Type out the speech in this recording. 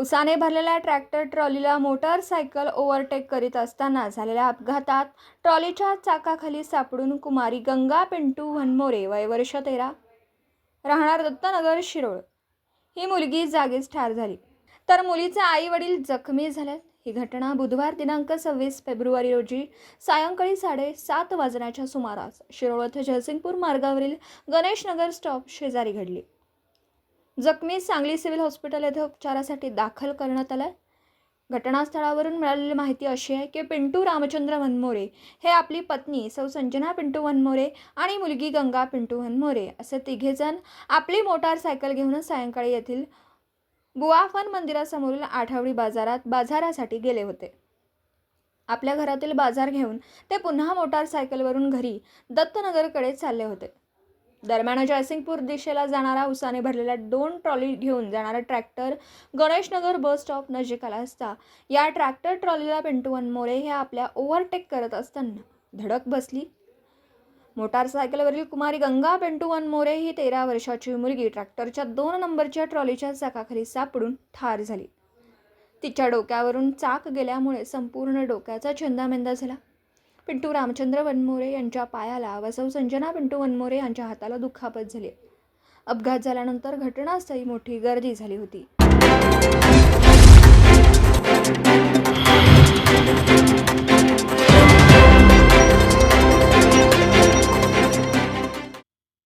उसाने भरलेल्या tractor ट्रॉलीला motorcycle overtake करीत असताना झालेल्या अपघातात ट्रॉलीच्या चाकाखाली सापडून कुमारी गंगा पिंटू वनमोरे वय वर्ष तेरा राहणार दत्तनगर शिरोळ. ही मुलगी जागीच ठार झाली. तर मुलीचे आई वडील जखमी झालेत. ही घटना बुधवार दिनांक सव्वीस फेब्रुवारी रोजी सायंकाळी साडेसात वाजण्याच्या सुमारास शिरोळ येथे जयसिंगपूर मार्गावरील गणेशनगर स्टॉप शेजारी घडली. जखमी सांगली सिव्हिल हॉस्पिटल येथे उपचारासाठी दाखल करण्यात आलाय. घटनास्थळावरून मिळालेली माहिती अशी आहे की पिंटू रामचंद्र वनमोरे हे आपली पत्नी सौ संजना पिंटू वनमोरे आणि मुलगी गंगा पिंटू वनमोरे असे तिघेजण आपली मोटारसायकल घेऊन सायंकाळी येथील बुआफन मंदिरासमोरील आठवडी बाजारात बाजारासाठी गेले होते. आपल्या घरातील बाजार घेऊन ते पुन्हा मोटारसायकलवरून घरी दत्तनगरकडे चालले होते. दरम्यान जयसिंगपूर दिशेला जाणारा उसाने भरलेल्या दोन ट्रॉली घेऊन जाणारा ट्रॅक्टर गणेशनगर बस स्टॉप नजीक आला असता. या ट्रॅक्टर ट्रॉलीला पिंटू वनमोरे हे आपल्या ओव्हरटेक करत असताना धडक बसली. मोटारसायकलवरील कुमारी गंगा पिंटू वनमोरे ही तेरा वर्षाची मुलगी. ट्रॅक्टरच्या दोन नंबरच्या ट्रॉलीच्या चाकाखाली सापडून ठार झाली. तिच्या डोक्यावरून चाक गेल्यामुळे संपूर्ण डोक्याचा छंदामेंदा झाला. पिंटू रामचंद्र वनमोरे यांच्या पायाला व सौ संजना पिंटू वनमोरे यांच्या हाताला दुखापत झाली. अपघात झाल्यानंतर घटनास्थळी मोठी गर्दी झाली होती.